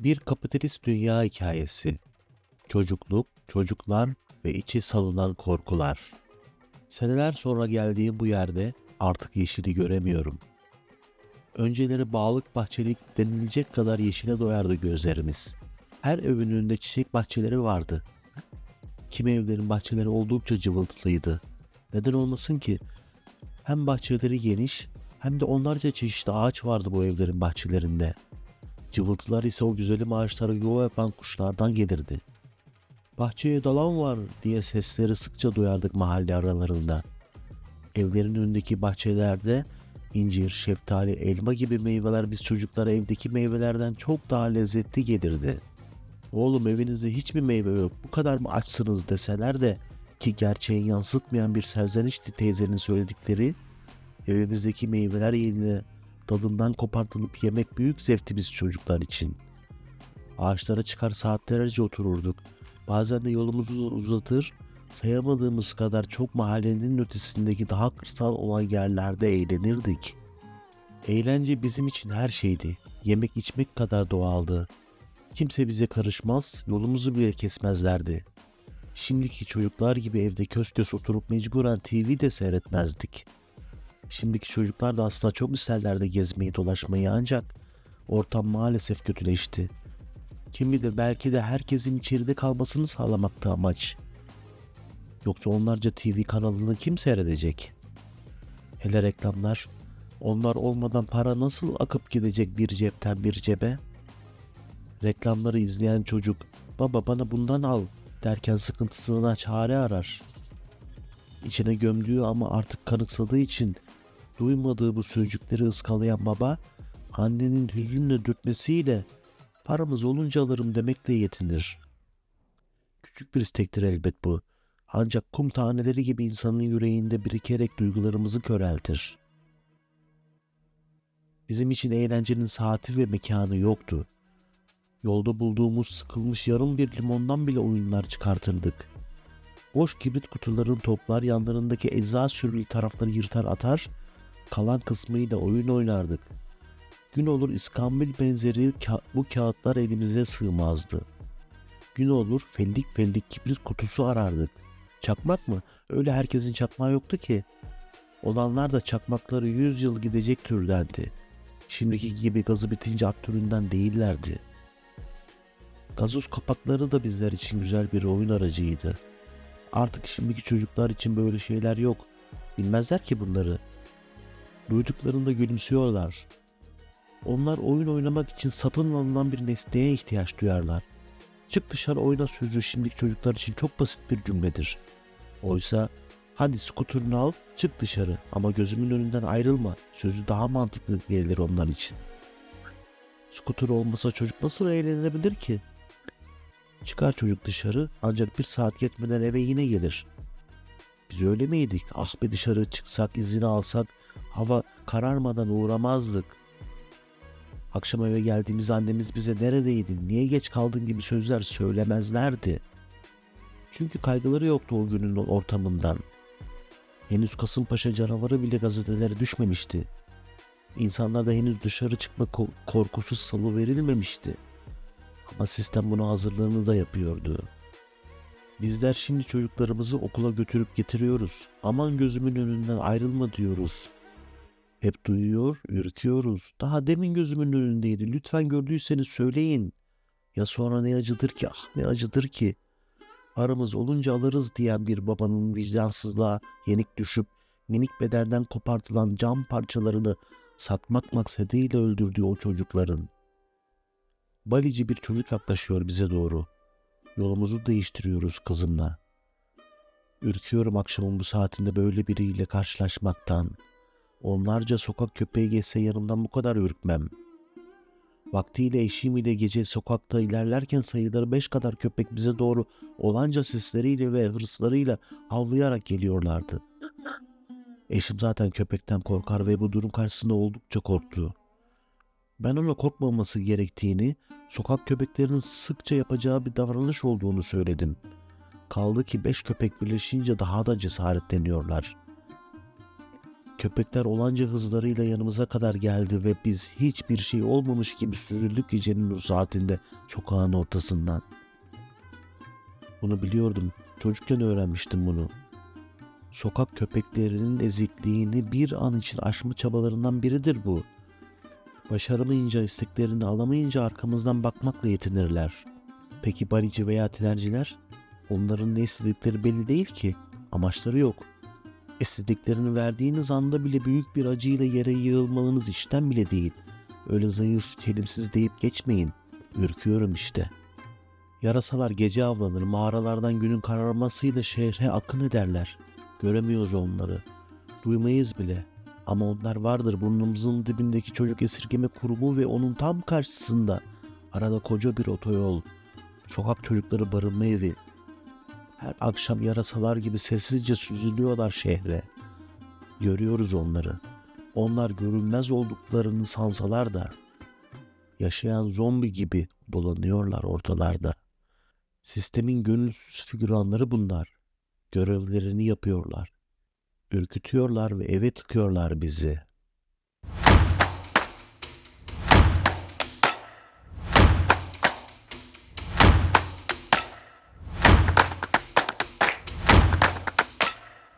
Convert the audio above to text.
Bir kapitalist dünya hikayesi. Çocukluk, çocuklar ve içi salınan korkular. Seneler sonra geldiğim bu yerde artık yeşili göremiyorum. Önceleri bağlık bahçelik denilecek kadar yeşile doyardı gözlerimiz. Her evin önünde çiçek bahçeleri vardı. Kimi evlerin bahçeleri oldukça cıvıltılıydı. Neden olmasın ki? Hem bahçeleri geniş hem de onlarca çeşitli ağaç vardı bu evlerin bahçelerinde. Cıvıltılar ise o güzelim ağaçlara yuva yapan kuşlardan gelirdi. Bahçeye dalan var diye sesleri sıkça duyardık mahalle aralarında. Evlerin önündeki bahçelerde incir, şeftali, elma gibi meyveler biz çocuklara evdeki meyvelerden çok daha lezzetli gelirdi. Oğlum evinizde hiçbir meyve yok bu kadar mı açsınız deseler de ki gerçeği yansıtmayan bir serzenişti teyzenin söyledikleri evimizdeki meyveler yerine tadından kopartılıp yemek büyük zevkti biz çocuklar için. Ağaçlara çıkar saatlerce otururduk. Bazen de yolumuzu uzatır, sayamadığımız kadar çok mahallenin ötesindeki daha kırsal olan yerlerde eğlenirdik. Eğlence bizim için her şeydi. Yemek içmek kadar doğaldı. Kimse bize karışmaz, yolumuzu bile kesmezlerdi. Şimdiki çocuklar gibi evde kös kös oturup mecburen TV de seyretmezdik. Şimdiki çocuklar da aslında çok isterlerdi gezmeyi dolaşmayı ancak ortam maalesef kötüleşti. Kim bilir belki de herkesin içeride kalmasını sağlamaktı amaç. Yoksa onlarca TV kanalını kim seyredecek? Hele reklamlar, onlar olmadan para nasıl akıp gidecek bir cepten bir cebe? Reklamları izleyen çocuk, baba bana bundan al derken sıkıntısına çare arar. İçine gömdüğü ama artık kanıksadığı için duymadığı bu sözcükleri ıskalayan baba, annenin hüzünle dürtmesiyle paramız olunca alırım demekle yetinir. Küçük bir istektir elbet bu. Ancak kum taneleri gibi insanın yüreğinde birikerek duygularımızı köreltir. Bizim için eğlencenin saati ve mekanı yoktu. Yolda bulduğumuz sıkılmış yarım bir limondan bile oyunlar çıkartırdık. Boş kibrit kutuların toplar yanlarındaki ecza sürülü tarafları yırtar atar, kalan kısmıyla oyun oynardık. Gün olur iskambil benzeri ka- bu kağıtlar elimize sığmazdı. Gün olur fellik fellik kibrit kutusu arardık. Çakmak mı? Öyle herkesin çakmağı yoktu ki. Olanlar da çakmakları yüz yıl gidecek türdendi. Şimdiki gibi gazı bitince at türünden değillerdi. Gazoz kapakları da bizler için güzel bir oyun aracıydı. Artık şimdiki çocuklar için böyle şeyler yok. Bilmezler ki bunları. Duyduklarında gülümsüyorlar. Onlar oyun oynamak için satın alınan bir nesneye ihtiyaç duyarlar. Çık dışarı oyna sözü şimdiki çocuklar için çok basit bir cümledir. Oysa hadi skuterını al çık dışarı ama gözümün önünden ayrılma sözü daha mantıklı gelir onlar için. Skuter olmasa çocuk nasıl eğlenebilir ki? Çıkar çocuk dışarı ancak bir saat geçmeden eve yine gelir. Biz öyle miydik? Ah be dışarı çıksak izini alsak hava kararmadan uğramazdık. Akşam eve geldiğimiz annemiz bize neredeydin, niye geç kaldın gibi sözler söylemezlerdi. Çünkü kaygıları yoktu o günün ortamından. Henüz Kasımpaşa canavarı bile gazetelere düşmemişti. İnsanlarda henüz dışarı çıkma ko- korkusu salı verilmemişti. Ama sistem buna hazırlığını da yapıyordu. Bizler şimdi çocuklarımızı okula götürüp getiriyoruz. Aman gözümün önünden ayrılma diyoruz. Hep duyuyor, ürküyoruz. Daha demin gözümün önündeydi. Lütfen gördüyseniz söyleyin. Ya sonra ne acıdır ki, ah ne acıdır ki. Paramız olunca alırız diyen bir babanın vicdansızlığa yenik düşüp minik bedenden kopartılan cam parçalarını satmak maksadıyla öldürdüğü o çocukların. Balici bir çocuk yaklaşıyor bize doğru. Yolumuzu değiştiriyoruz kızımla. Ürküyorum akşamın bu saatinde böyle biriyle karşılaşmaktan. Onlarca sokak köpeği geçse yanımdan bu kadar ürkmem. Vaktiyle eşim ile gece sokakta ilerlerken sayıları beş kadar köpek bize doğru olanca sesleriyle ve hırslarıyla havlayarak geliyorlardı. Eşim zaten köpekten korkar ve bu durum karşısında oldukça korktu. Ben ona korkmaması gerektiğini, sokak köpeklerinin sıkça yapacağı bir davranış olduğunu söyledim. Kaldı ki beş köpek birleşince daha da cesaretleniyorlar. Köpekler olanca hızlarıyla yanımıza kadar geldi ve biz hiçbir şey olmamış gibi süzüldük gecenin o saatinde sokağın ortasından. Bunu biliyordum. Çocukken öğrenmiştim bunu. Sokak köpeklerinin ezikliğini bir an için aşma çabalarından biridir bu. Başaramayınca, isteklerini alamayınca arkamızdan bakmakla yetinirler. Peki barici veya tinerciler? Onların ne istedikleri belli değil ki. Amaçları yok. İstediklerini verdiğiniz anda bile büyük bir acıyla yere yığılmanız işten bile değil. Öyle zayıf, çelimsiz deyip geçmeyin. Ürküyorum işte. Yarasalar gece avlanır, mağaralardan günün kararmasıyla şehre akın ederler. Göremiyoruz onları. Duymayız bile. Ama onlar vardır burnumuzun dibindeki çocuk esirgeme kurumu ve onun tam karşısında. Arada koca bir otoyol. Sokak çocukları barınma evi. Her akşam yarasalar gibi sessizce süzülüyorlar şehre. Görüyoruz onları. Onlar görünmez olduklarını sansalar da yaşayan zombi gibi dolanıyorlar ortalarda. Sistemin gönülsüz figüranları bunlar. Görevlerini yapıyorlar. Ürkütüyorlar ve eve tıkıyorlar bizi.